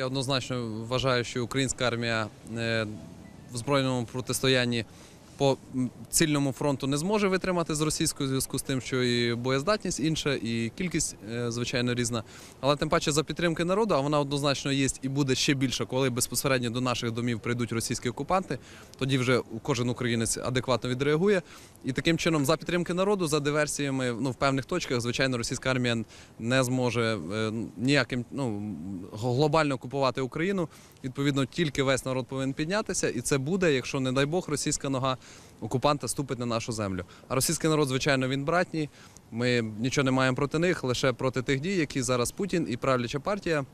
Я однозначно вважаю, що українська армія е, в збройному протистоянні по цільному фронту не зможе витримати з російською зв'язку з тим, що і боєздатність інша, і кількість, е, звичайно, різна. Але тим паче за підтримки народу, а вона однозначно є і буде ще більше, коли безпосередньо до наших домів прийдуть російські окупанти. Тоді вже кожен українець адекватно відреагує. І таким чином, за підтримки народу, за диверсіями, ну в певних точках, звичайно, російська армія не зможе е, ніяким ну глобально окупувати Україну. Відповідно, тільки весь народ повинен піднятися, і це буде, якщо не дай Бог, російська нога окупанта ступить на нашу землю. А російський народ, звичайно, він братній. Ми нічого не маємо проти них, лише проти тих дій, які зараз Путін і правляча партія.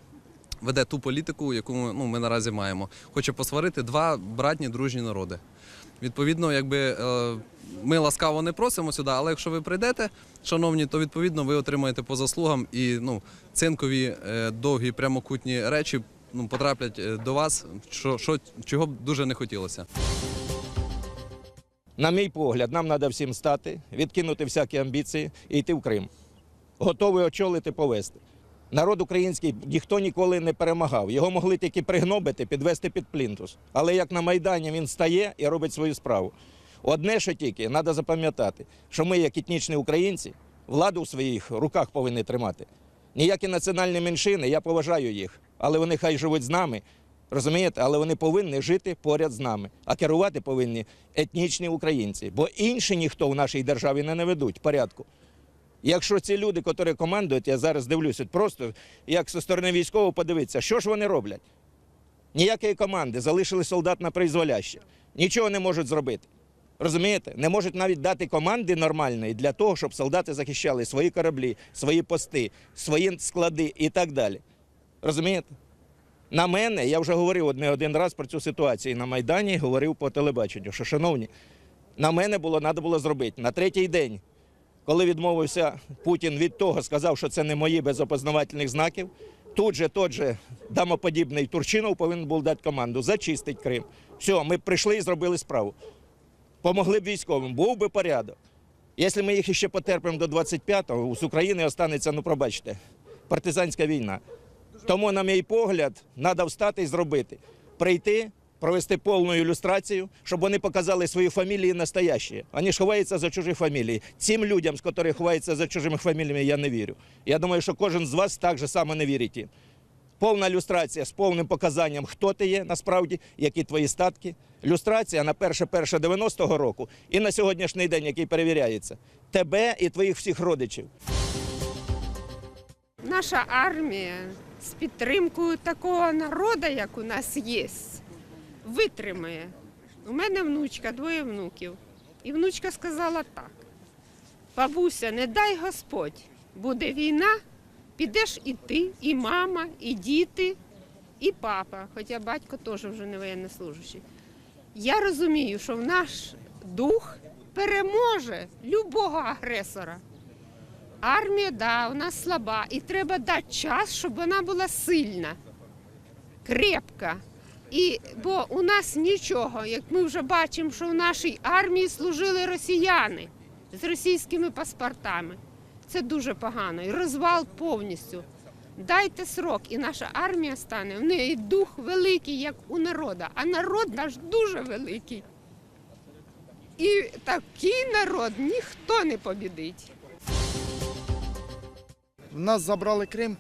Веде ту політику, яку ну, ми наразі маємо. Хоче посварити два братні дружні народи. Відповідно, якби е, ми ласкаво не просимо сюди, але якщо ви прийдете, шановні, то відповідно ви отримаєте по заслугам і ну, цинкові е, довгі прямокутні речі ну, потраплять е, до вас, що, що, чого б дуже не хотілося. На мій погляд, нам треба всім стати, відкинути всякі амбіції і йти в Крим. Готовий очолити, повести. Народ український ніхто ніколи не перемагав. Його могли тільки пригнобити, підвести під плінтус. Але як на Майдані він стає і робить свою справу. Одне, що тільки, треба запам'ятати, що ми, як етнічні українці, владу в своїх руках повинні тримати. Ніякі національні меншини, я поважаю їх, але вони хай живуть з нами. Розумієте, але вони повинні жити поряд з нами, а керувати повинні етнічні українці, бо інші ніхто в нашій державі не наведуть порядку. Якщо ці люди, які командують, я зараз дивлюся, просто як зі сторони військового подивитися, що ж вони роблять? Ніякої команди, залишили солдат на призволяще. Нічого не можуть зробити. Розумієте? Не можуть навіть дати команди нормальної для того, щоб солдати захищали свої кораблі, свої пости, свої склади і так далі. Розумієте? На мене, я вже говорив не один раз про цю ситуацію на Майдані, говорив по телебаченню, що, шановні, на мене було треба було зробити на третій день, коли відмовився Путін від того, сказав, що це не мої без опознавательних знаків. Тут же тот же дамоподібний Турчинов повинен був дати команду зачистить Крим. Все, ми прийшли і зробили справу. Помогли б військовим, був би порядок. Якщо ми їх ще потерпимо до 25-го, з України останеться, ну пробачте, партизанська війна. Тому, на мій погляд, треба встати і зробити. Прийти, провести повну ілюстрацію, щоб вони показали свої фамілії настоящі. Вони ж ховаються за чужі фамілії. Цим людям, з яких ховаються за чужими фаміліями, я не вірю. Я думаю, що кожен з вас так же само не вірить. Повна люстрація з повним показанням, хто ти є насправді, які твої статки. Люстрація на 1 90-го року і на сьогоднішній день, який перевіряється. Тебе і твоїх всіх родичів. Наша армія з підтримкою такого народу, як у нас є, витримає. У мене внучка, двоє внуків. І внучка сказала так: бабуся, не дай Господь, буде війна, підеш і ти, і мама, і діти, і папа, хоча батько теж вже не воєннослужащий. Я розумію, що в наш дух переможе любого агресора. Армія, да, у нас слаба, і треба дати час, щоб вона була сильна, крепка. І, бо у нас нічого, як ми вже бачимо, що в нашій армії служили росіяни з російськими паспортами. Це дуже погано. І розвал повністю. Дайте срок, і наша армія стане. В неї дух великий, як у народу, а народ наш дуже великий. І такий народ ніхто не побідить. В нас забрали Крим.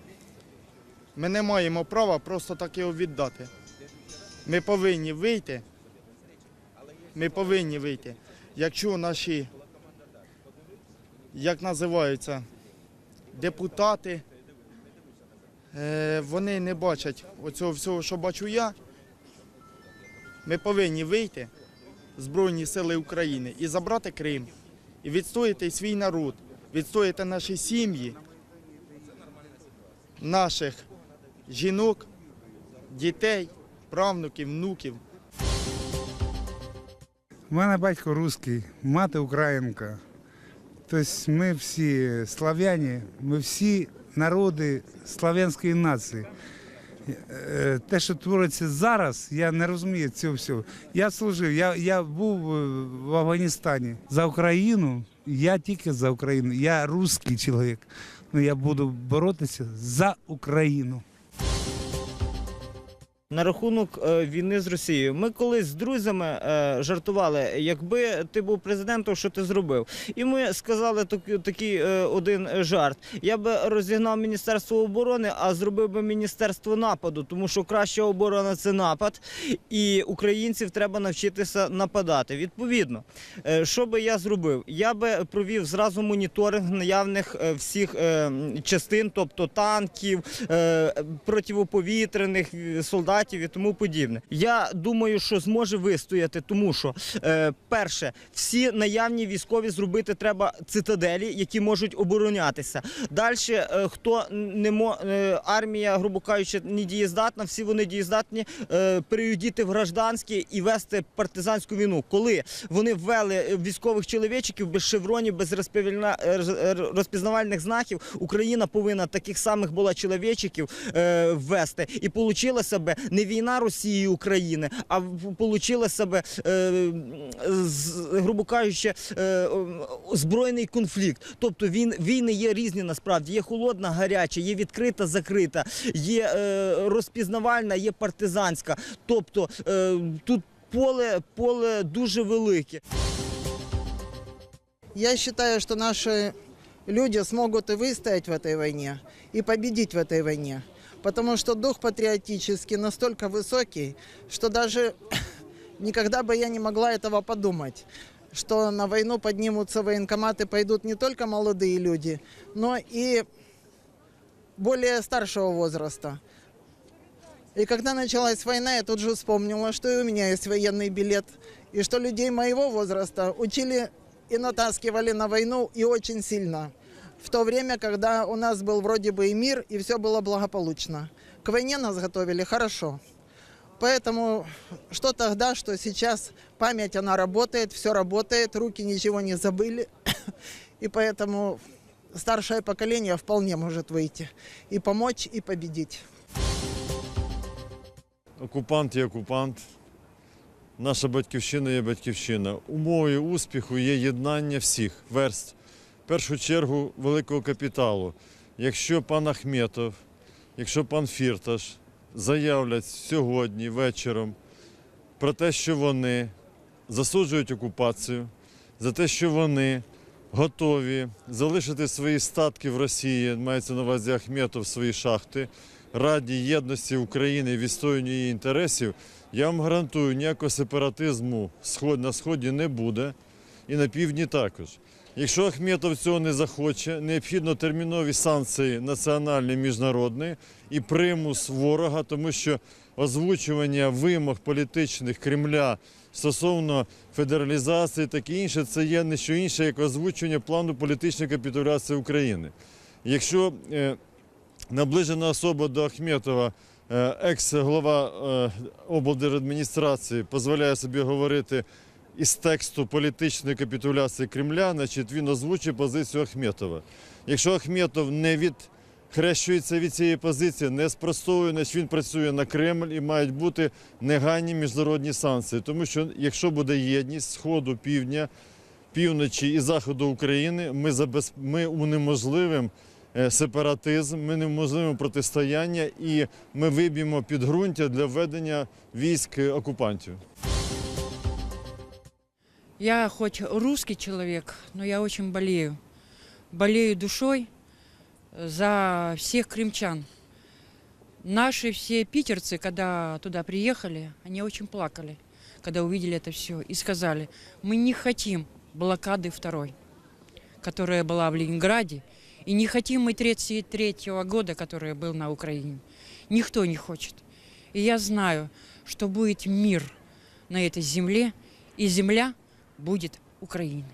Ми не маємо права просто так його віддати. Ми повинні вийти. Ми повинні вийти. Якщо наші, як називаються, депутати, е, вони не бачать оцього всього, що бачу я, ми повинні вийти, Збройні Сили України, і забрати Крим, і відстояти свій народ, відстояти наші сім'ї наших жінок, дітей, правнуків, внуків. У мене батько русський, мати українка. Тобто ми всі слав'яні, ми всі народи слав'янської нації. Е, Те, що твориться зараз, я не розумію цього всього. Я служив, я, я був е, в Афганістані за Україну. Я тільки за Україну. Я русський чоловік. Я буду боротися за Україну. На рахунок е, війни з Росією. Ми колись з друзями е, жартували, якби ти був президентом, що ти зробив? І ми сказали такий е, один жарт. Я би розігнав Міністерство оборони, а зробив би Міністерство нападу, тому що краща оборона це напад, і українців треба навчитися нападати. Відповідно, що би я зробив? Я би провів зразу моніторинг наявних всіх е, частин, тобто танків, противоповітряних е, солдатів і тому подібне. Я думаю, що зможе вистояти, тому що е, перше, всі наявні військові зробити треба цитаделі, які можуть оборонятися. Далі, е, хто не мо е, армія, грубо кажучи, не дієздатна, всі вони дієздатні е, переюдіти в гражданські і вести партизанську війну. Коли вони ввели військових чоловічиків без шевронів, без е, е, розпізнавальних знаків, Україна повинна таких самих була чоловічиків е, ввести. І получилася би не війна Росії і України, а в- получилася би, е, з- грубо кажучи, е, збройний конфлікт. Тобто він війни є різні насправді. Є холодна, гаряча, є відкрита, закрита, є е, розпізнавальна, є партизанська. Тобто е, тут поле, поле дуже велике. Я считаю, что наши люди смогут и выстоять в этой войне, и победить в этой войне. Потому что дух патриотический настолько высокий, что даже никогда бы я не могла этого подумать. Что на войну поднимутся военкоматы, пойдут не только молодые люди, но и более старшего возраста. И когда началась война, я тут же вспомнила, что и у меня есть военный билет, и что людей моего возраста учили и натаскивали на войну и очень сильно. В то время, когда у нас был вроде бы и мир, и все было благополучно. К войне нас готовили хорошо. Поэтому что тогда, что сейчас, память, она работает, все работает, руки ничего не забыли. И поэтому старшее поколение вполне может выйти и помочь, и победить. Окупант є окупант. Наша батьківщина є батьківщина. Умовою успіху є єднання всіх верств. Першу чергу великого капіталу. Якщо пан Ахметов, якщо пан Фірташ заявлять сьогодні вечором про те, що вони засуджують окупацію, за те, що вони готові залишити свої статки в Росії, мається на увазі Ахметов, свої шахти, раді єдності України відстоювання її інтересів, я вам гарантую, ніякого сепаратизму на сході не буде і на півдні також. Якщо Ахметов цього не захоче, необхідно термінові санкції національні, міжнародні і примус ворога, тому що озвучування вимог політичних Кремля стосовно федералізації, таке інше, це є не що інше, як озвучення плану політичної капітуляції України. Якщо е, наближена особа до Ахметова, е, екс-голова е, облдержадміністрації, дозволяє собі говорити із тексту політичної капітуляції Кремля, значить він озвучує позицію Ахметова. Якщо Ахметов не відхрещується від цієї позиції, не спростовує, значить він працює на Кремль і мають бути негайні міжнародні санкції. Тому що якщо буде єдність сходу, півдня, півночі і заходу України, ми, забез... ми унеможливим е, сепаратизм, ми неможливимо протистояння і ми виб'ємо підґрунтя для введення військ е, окупантів. Я хоть русский человек, но я очень болею. Болею душой за всех крымчан. Наши все питерцы, когда туда приехали, они очень плакали, когда увидели это все, и сказали, мы не хотим блокады второй, которая была в Ленинграде, и не хотим мы 33 года, который был на Украине. Никто не хочет. И я знаю, что будет мир на этой земле, и земля будет Украиной.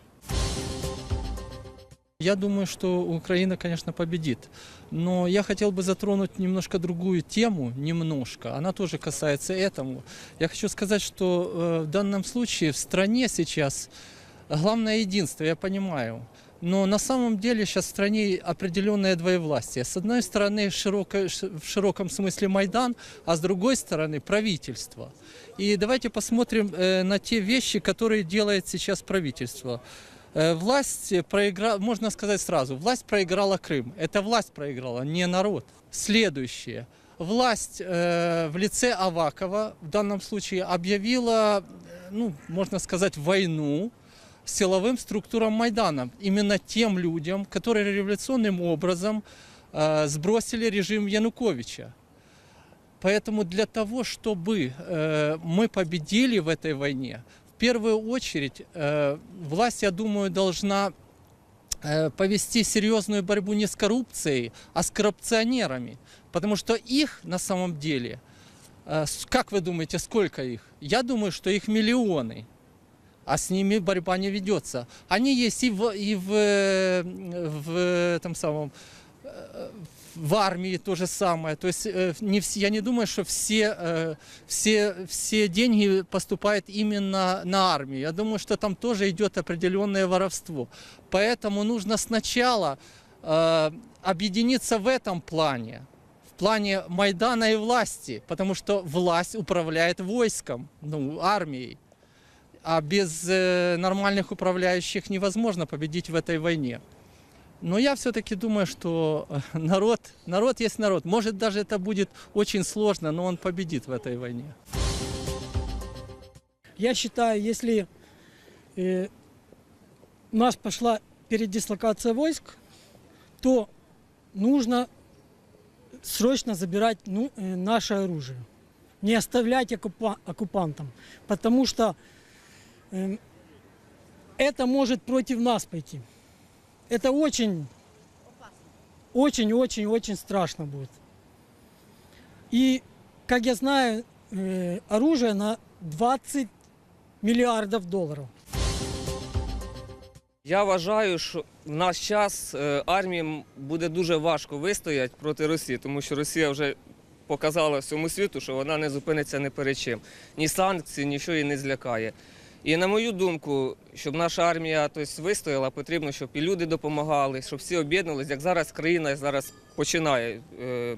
Я думаю, что Украина, конечно, победит. Но я хотел бы затронуть немножко другую тему, немножко. Она тоже касается этому. Я хочу сказать, что э, в данном случае в стране сейчас главное единство, я понимаю. Но на самом деле сейчас в стране определенное двоевластие. С одной стороны широко, ш- в широком смысле Майдан, а с другой стороны правительство. И давайте посмотрим э, на те вещи, которые делает сейчас правительство. Э, Власть проиграла, можно сказать сразу, власть проиграла Крым. Это власть проиграла, не народ. Следующее. власть э, в лице Авакова в данном случае объявила, э, ну, можно сказать, войну силовым структурам Майдана. Именно тем людям, которые революционным образом э, сбросили режим Януковича. Поэтому для того, чтобы э, мы победили в этой войне, в первую очередь э, власть, я думаю, должна э, повести серьезную борьбу не с коррупцией, а с коррупционерами. Потому что их на самом деле, э, как вы думаете, сколько их? Я думаю, что их миллионы. А с ними борьба не ведется. Они есть и в, и в, э, в этом самом э, в армии то же самое. То есть э, не все, я не думаю, что все, все, все деньги поступают именно на армию. Я думаю, что там тоже идет определенное воровство. Поэтому нужно сначала объединиться в этом плане, в плане Майдана и власти, потому что власть управляет войском, ну, армией. А без э, нормальных управляющих невозможно победить в этой войне. Но я все-таки думаю, что э, народ, народ есть народ. Может, даже это будет очень сложно, но он победит в этой войне. Я считаю, если э, у нас пошла передислокация войск, то нужно срочно забирать ну, э, наше оружие. Не оставлять оккупа- оккупантам. Потому что это может против нас пойти. Это очень, очень, очень, очень страшно будет. И, как я знаю, э, оружие на 20 миллиардов долларов. Я вважаю, що в наш час е, армії м- буде дуже важко вистояти проти Росії, тому що Росія вже показала всьому світу, що вона не зупиниться ні перед чим. Ні санкції, нічого її не злякає. І на мою думку, щоб наша армія тобто, вистояла, потрібно, щоб і люди допомагали, щоб всі об'єднувалися, як зараз країна зараз починає е,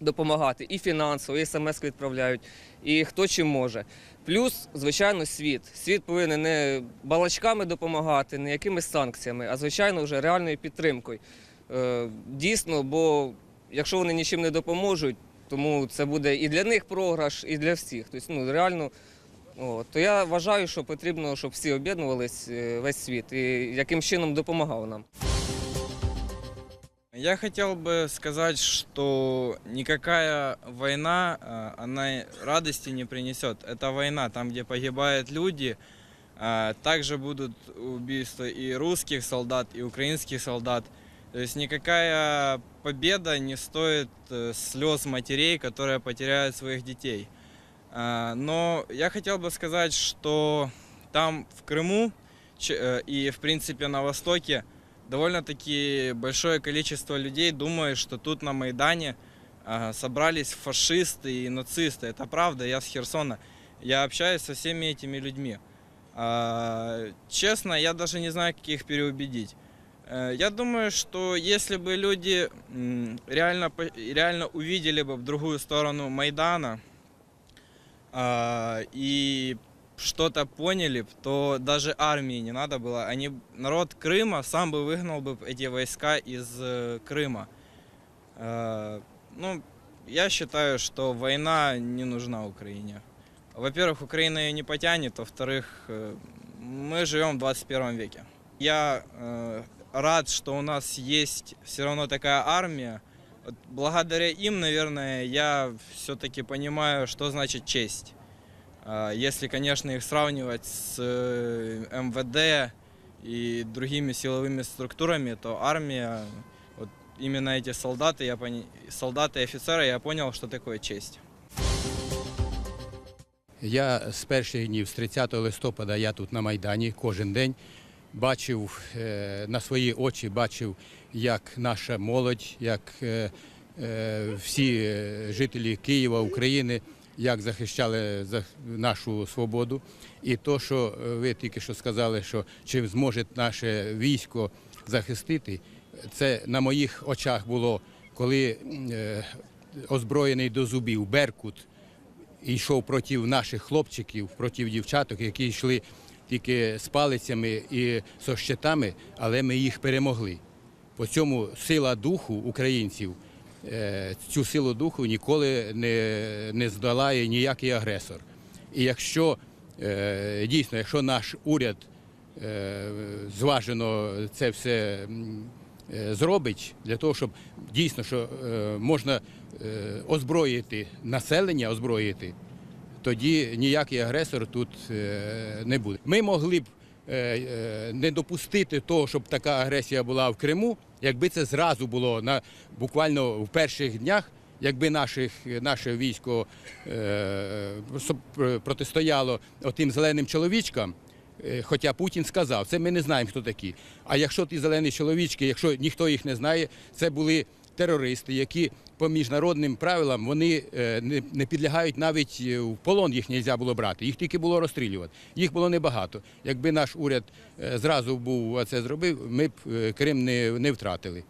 допомагати і фінансово, і смс відправляють, і хто чим може. Плюс, звичайно, світ. Світ повинен не балачками допомагати, не якимись санкціями, а звичайно вже реальною підтримкою. Е, дійсно, бо якщо вони нічим не допоможуть, тому це буде і для них програш, і для всіх. Тобто, ну реально, о, то я вважаю, що потрібно, щоб всі об'єднувались, е, весь світ, і яким чином допомагав нам. Я хотел бы сказать, что никакая война, а, она радости не принесет. Это война, там, где погибают люди, а, также будут убийства и русских солдат, и украинских солдат. То есть никакая победа не стоит э, слез матерей, которые потеряют своих детей. А, Но я хотел бы сказать, что там в Крыму э, и, в принципе, на Востоке довольно-таки большое количество людей думает, что тут на Майдане а, собрались фашисты и нацисты. Это правда, я с Херсона. Я общаюсь со всеми этими людьми. А, Честно, я даже не знаю, как их переубедить. Э, Я думаю, что если бы люди реально, реально увидели бы в другую сторону Майдана а, и что-то поняли, то даже армии не надо было. Они, народ Крыма сам бы выгнал бы эти войска из э, Крыма. Э, Ну, я считаю, что война не нужна Украине. Во-первых, Украина ее не потянет, во-вторых, э, мы живем в 21 веке. Я э, рад, что у нас есть все равно такая армия. Вот благодаря им, наверное, я все-таки понимаю, что значит честь. А, Если, конечно, их сравнивать с э, МВД и другими силовыми структурами, то армия, вот именно эти солдаты, я пони- солдаты и офицеры, я понял, что такое честь. Я з перших днів, з 30 листопада, я тут на Майдані кожен день бачив е, на свої очі, бачив, як наша молодь, як е, е, всі е, жителі Києва, України, як захищали за нашу свободу. І то, що ви тільки що сказали, що чи зможе наше військо захистити, це на моїх очах було, коли озброєний до зубів Беркут йшов проти наших хлопчиків, проти дівчаток, які йшли тільки з палицями і со щитами, але ми їх перемогли. По цьому сила духу українців е, цю силу духу ніколи не, не здолає ніякий агресор. І якщо е, дійсно, якщо наш уряд е, зважено це все зробить для того, щоб дійсно що можна озброїти населення, озброїти, тоді ніякий агресор тут не буде. Ми могли б не допустити того, щоб така агресія була в Криму, якби це зразу було на буквально в перших днях. Якби наших, наше військо е, протистояло отим зеленим чоловічкам, е, хоча Путін сказав, це ми не знаємо, хто такі. А якщо ті зелені чоловічки, якщо ніхто їх не знає, це були терористи, які по міжнародним правилам вони е, не, підлягають навіть е, в полон їх не можна було брати. Їх тільки було розстрілювати. Їх було небагато. Якби наш уряд е, зразу був це зробив, ми б Крим не, не втратили.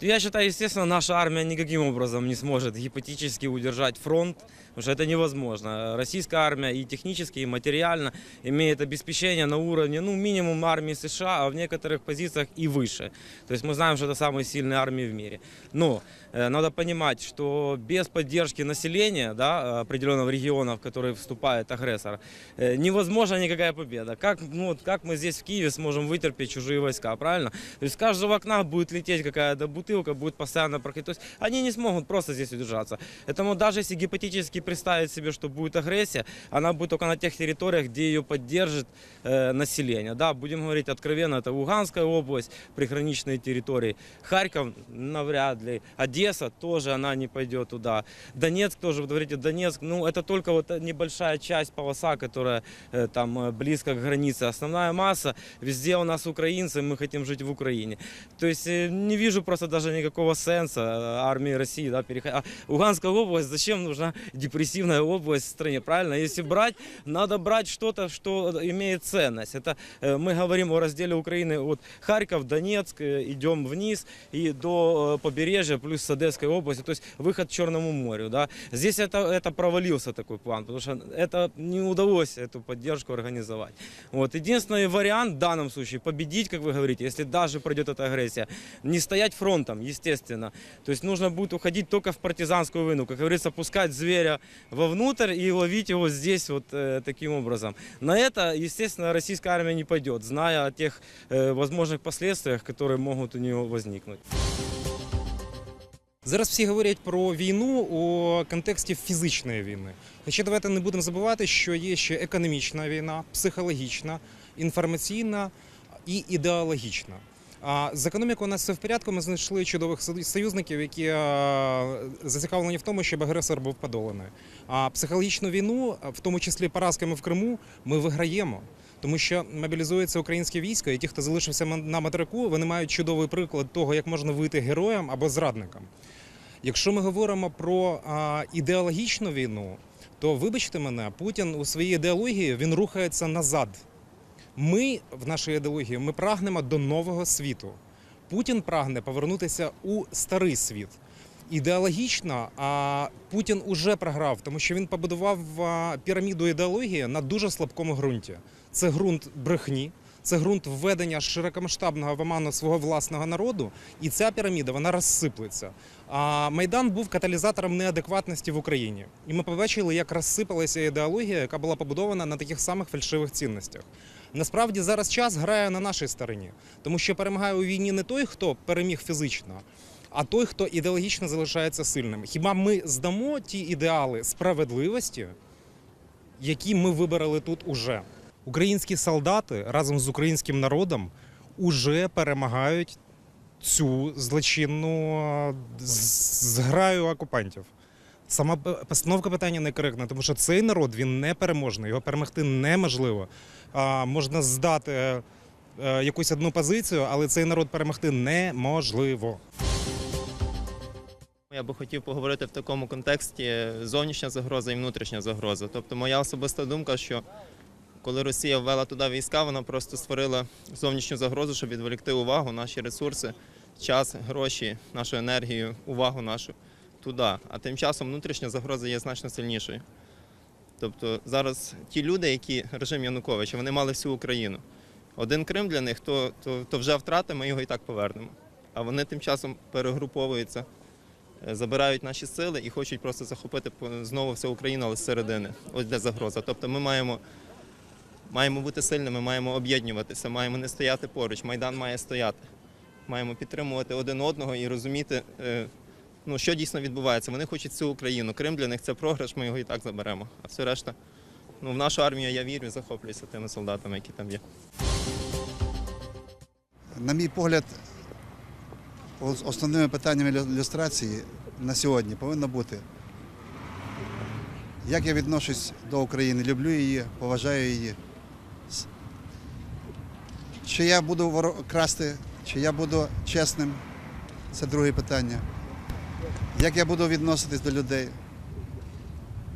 Я считаю, естественно, наша армия никаким образом не сможет гипотетически удержать фронт, потому что это невозможно. Российская армия и технически, и материально имеет обеспечение на уровне, ну, минимум армии США, а в некоторых позициях и выше. То есть мы знаем, что это самые сильные армии в мире. Но э, надо понимать, что без поддержки населения, да, определенного региона, в который вступает агрессор, э, невозможна никакая победа. Как, ну, вот как мы здесь в Киеве сможем вытерпеть чужие войска, правильно? То есть с каждого окна будет лететь какая-то бутылка, будет постоянно проходить. То есть они не смогут просто здесь удержаться. Поэтому даже если гипотетически представить себе, что будет агрессия, она будет только на тех территориях, где ее поддержит э, население. Да, будем говорить откровенно, это Луганская область, приграничные территории. Харьков навряд ли. Одесса тоже она не пойдет туда. Донецк тоже, вы говорите, Донецк, ну это только вот небольшая часть полоса, которая э, там э, близко к границе. Основная масса, везде у нас украинцы, мы хотим жить в Украине. То есть э, не вижу просто даже никакого сенса э, армии России, да, переходить. А Луганская область, зачем нужна депрессивная область в стране, правильно? Если брать, надо брать что-то, что имеет ценность. Это э, мы говорим о разделе Украины от Харьков, Донецк, э, идем вниз и до э, побережья, плюс с Одесской области, то есть выход к Черному морю, да. Здесь это, это провалился такой план, потому что это не удалось эту поддержку организовать. Вот. Единственный вариант в данном случае победить, как вы говорите, если даже пройдет эта агрессия, не стоять фронтом, естественно. То есть нужно будет уходить только в партизанскую войну, как говорится, пускать зверя вовнутрь и ловить его здесь вот э, таким образом. На это, естественно, российская армия не пойдет, зная о тех э, возможных последствиях, которые могут у нее возникнуть. Зараз всі говорять про війну у контексті фізичної війни. Хоча давайте не будемо забувати, що є ще економічна війна, психологічна, інформаційна і ідеологічна. З економікою у нас все в порядку. Ми знайшли чудових союзників, які зацікавлені в тому, щоб агресор був подоланий. А психологічну війну, в тому числі поразками в Криму, ми виграємо. Тому що мобілізується українське військо, і ті, хто залишився на материку, вони мають чудовий приклад того, як можна вийти героям або зрадникам. Якщо ми говоримо про ідеологічну війну, то вибачте мене, Путін у своїй ідеології він рухається назад. Ми в нашій ідеології ми прагнемо до нового світу. Путін прагне повернутися у старий світ. Ідеологічно а, Путін уже програв, тому що він побудував піраміду ідеології на дуже слабкому ґрунті. Це ґрунт брехні, це ґрунт введення широкомасштабного в оману свого власного народу, і ця піраміда вона розсиплеться. А Майдан був каталізатором неадекватності в Україні, і ми побачили, як розсипалася ідеологія, яка була побудована на таких самих фальшивих цінностях. Насправді зараз час грає на нашій стороні, тому що перемагає у війні не той, хто переміг фізично, а той, хто ідеологічно залишається сильним. Хіба ми здамо ті ідеали справедливості, які ми вибрали тут уже? Українські солдати разом з українським народом уже перемагають цю злочинну зграю окупантів. Сама постановка питання некоректна, тому що цей народ він непереможний, його перемогти неможливо. Можна здати е, якусь одну позицію, але цей народ перемогти неможливо. Я би хотів поговорити в такому контексті зовнішня загроза і внутрішня загроза. Тобто моя особиста думка, що коли Росія ввела туди війська, вона просто створила зовнішню загрозу, щоб відволікти увагу, наші ресурси, час, гроші, нашу енергію, увагу нашу туди. А тим часом внутрішня загроза є значно сильнішою. Тобто зараз ті люди, які режим Януковича, вони мали всю Україну. Один Крим для них, то, то, то вже втрата, ми його і так повернемо. А вони тим часом перегруповуються, е, забирають наші сили і хочуть просто захопити знову всю Україну, але зсередини. Ось де загроза. Тобто ми маємо, маємо бути сильними, маємо об'єднуватися, маємо не стояти поруч. Майдан має стояти. Маємо підтримувати один одного і розуміти, е, ну, що дійсно відбувається. Вони хочуть всю Україну. Крим для них це програш, ми його і так заберемо. А все решта, ну, в нашу армію я вірю, захоплююся тими солдатами, які там є. На мій погляд, основними питаннями лю- люстрації на сьогодні повинно бути, як я відношусь до України, люблю її, поважаю її. Чи я буду красти, чи я буду чесним, це друге питання. Як я буду відноситись до людей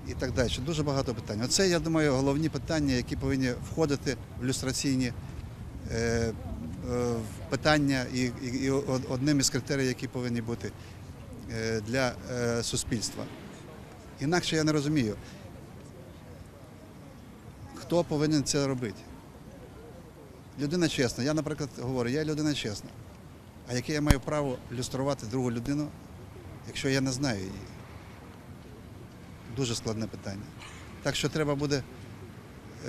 і так далі. Дуже багато питань. Оце, я думаю, головні питання, які повинні входити в люстраційні е, е, питання і, і, і одним із критерій, які повинні бути е, для е, суспільства. Інакше я не розумію, хто повинен це робити. Людина чесна. Я, наприклад, говорю, я людина чесна. А яке я маю право люструвати другу людину, якщо я не знаю її? Дуже складне питання. Так що треба буде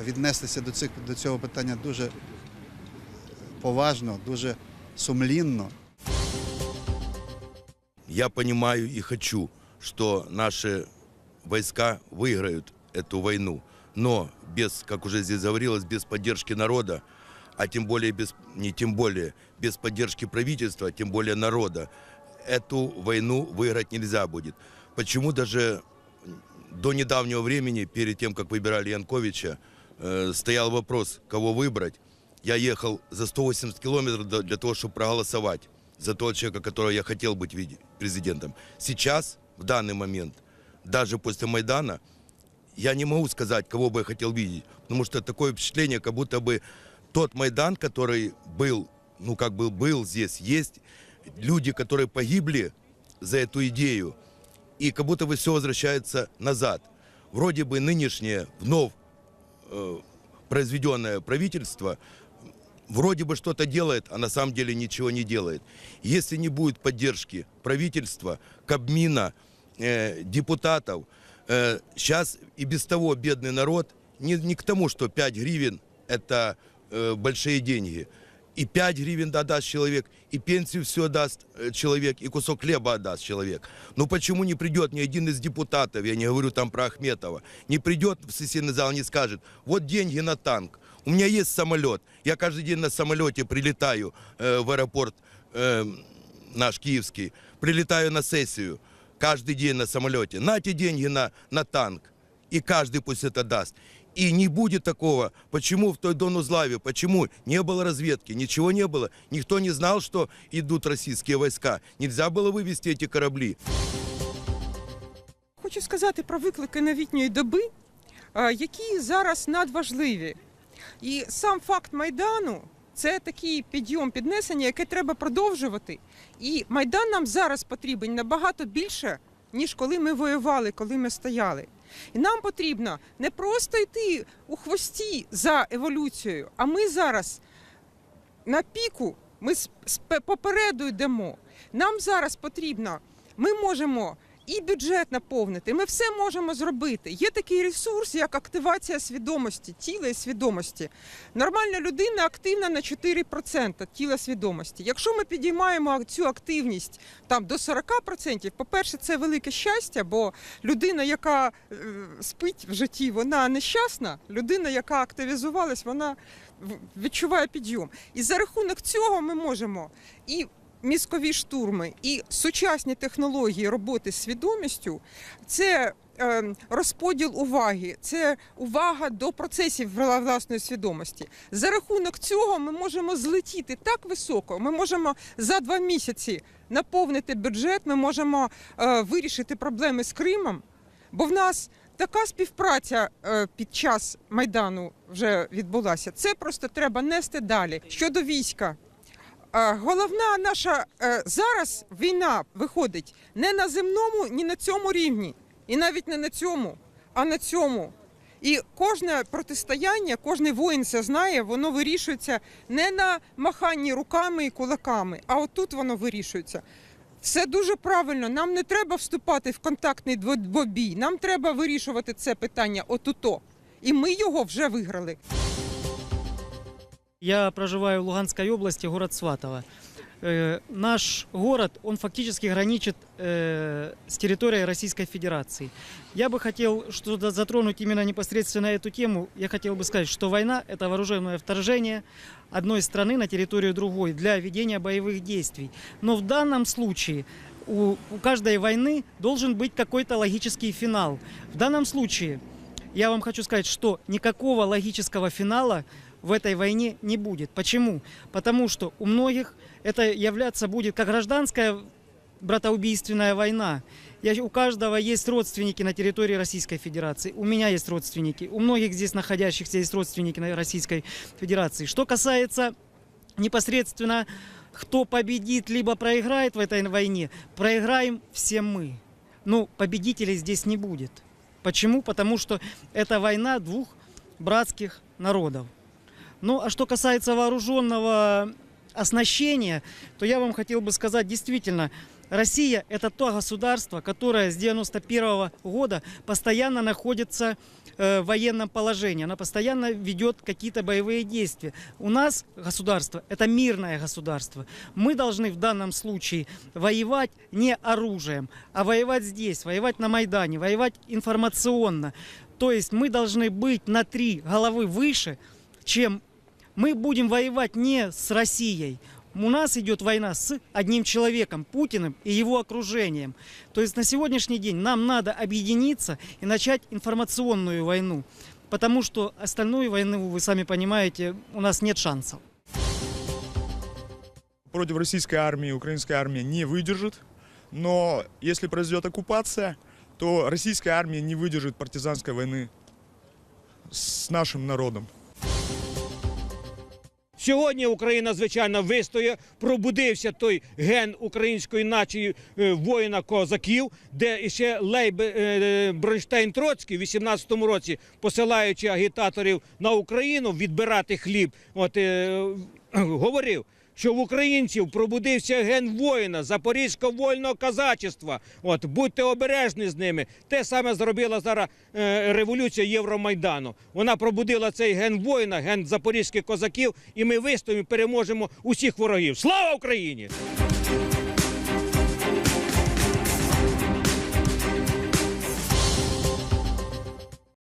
віднестися до, цих, до цього питання дуже поважно, дуже сумлінно. Я понимаю и хочу, что наши войска выиграют эту войну. Но без, как уже здесь говорилось, без поддержки народа, а тем более без, не тем более, без поддержки правительства, тем более народа, эту войну выиграть нельзя будет. Почему даже до недавнего времени, перед тем, как выбирали Янковича, э, стоял вопрос, кого выбрать. Я ехал за 180 километров для того, чтобы проголосовать за того человека, которого я хотел быть президентом. Сейчас, в данный момент, даже после Майдана, я не могу сказать, кого бы я хотел видеть, потому что такое впечатление, как будто бы тот Майдан, который был, ну как бы был здесь, есть люди, которые погибли за эту идею, и как будто бы все возвращается назад. Вроде бы нынешнее, вновь э, произведенное правительство вроде бы что-то делает, а на самом деле ничего не делает. Если не будет поддержки правительства, Кабмина, э, депутатов, э, сейчас и без того бедный народ не, не к тому, что 5 гривен это э, большие деньги. И 5 гривен да, даст человек, и пенсию все даст э, человек, и кусок хлеба отдаст человек. Но почему не придет ни один из депутатов, я не говорю там про Ахметова, не придет в сессийный зал, не скажет, вот деньги на танк, у меня есть самолет, я каждый день на самолете прилетаю э, в аэропорт э, наш киевский, прилетаю на сессию, каждый день на самолете, на эти деньги на, на танк, и каждый пусть это даст. И не будет такого. Почему в той Донузлаве? Почему? Не было разведки, ничего не было. Никто не знал, что идут российские войска. Нельзя было вывести эти корабли. Хочу сказати про виклики новітньої доби, е, які зараз надважливі. І сам факт Майдану це такий підйом піднесення, яке треба продовжувати. І Майдан нам зараз потрібен набагато більше, ніж коли ми воювали, коли ми стояли. І нам потрібно не просто йти у хвості за еволюцією, а ми зараз на піку, ми попереду йдемо. Нам зараз потрібно, ми можемо і бюджет наповнити, ми все можемо зробити. Є такий ресурс, як активація свідомості, тіла і свідомості. Нормальна людина активна на 4% тіла свідомості. Якщо ми підіймаємо цю активність там до 40%, по-перше, це велике щастя, бо людина, яка е, спить в житті, вона нещасна. Людина, яка активізувалась, вона відчуває підйом. І за рахунок цього ми можемо і мізкові штурми, і сучасні технології роботи з свідомістю це е, розподіл уваги, це увага до процесів власної свідомості. За рахунок цього ми можемо злетіти так високо. Ми можемо за два місяці наповнити бюджет, ми можемо е, вирішити проблеми з Кримом, бо в нас. Така співпраця е, під час майдану вже відбулася. Це просто треба нести далі. Щодо війська, Головна наша е, зараз війна виходить не на земному, ні на цьому рівні, і навіть не на цьому, а на цьому. І кожне протистояння, кожен воїн це знає, воно вирішується не на маханні руками і кулаками, а отут воно вирішується. Все дуже правильно. Нам не треба вступати в контактний дво- двобій. Нам треба вирішувати це питання отуто. І ми його вже виграли. Я проживаю в Луганской области, город Сватово. Э, Наш город, он фактически граничит э, с территорией Российской Федерации. Я бы хотел что-то затронуть именно непосредственно эту тему. Я хотел бы сказать, что война – это вооруженное вторжение одной страны на территорию другой для ведения боевых действий. Но в данном случае у, у каждой войны должен быть какой-то логический финал. В данном случае я вам хочу сказать, что никакого логического финала в этой войне не будет. Почему? Потому что у многих это являться будет как гражданская братоубийственная война. Я, у каждого есть родственники на территории Российской Федерации. У меня есть родственники. У многих здесь находящихся есть родственники на Российской Федерации. Что касается непосредственно кто победит либо проиграет в этой войне, проиграем все мы. Но победителей здесь не будет. Почему? Потому что это война двух братских народов. Ну, а что касается вооруженного оснащения, то я вам хотел бы сказать, действительно, Россия – это то государство, которое с 91 года постоянно находится э, в военном положении. Она постоянно ведет какие-то боевые действия. У нас государство – это мирное государство. Мы должны в данном случае воевать не оружием, а воевать здесь, воевать на Майдане, воевать информационно. То есть мы должны быть на три головы выше, чем мы будем воевать не с Россией. У нас идет война с одним человеком, Путиным и его окружением. То есть на сегодняшний день нам надо объединиться и начать информационную войну. Потому что остальную войну, вы сами понимаете, у нас нет шансов. против российской армии украинская армия не выдержит. Но если произойдет оккупация, то российская армия не выдержит партизанской войны с нашим народом. Сьогодні Україна, звичайно, вистоє, пробудився той ген української нації е, воїна козаків, де ще Лейб е, Бронштейн Троцький в 18-му році, посилаючи агітаторів на Україну відбирати хліб, от е, говорив. Що в українців пробудився ген воїна, запорізького вольного казачества. От будьте обережні з ними. Те саме зробила зараз е, революція Євромайдану. Вона пробудила цей ген воїна, ген запорізьких козаків, і ми вистоїмо, переможемо усіх ворогів. Слава Україні!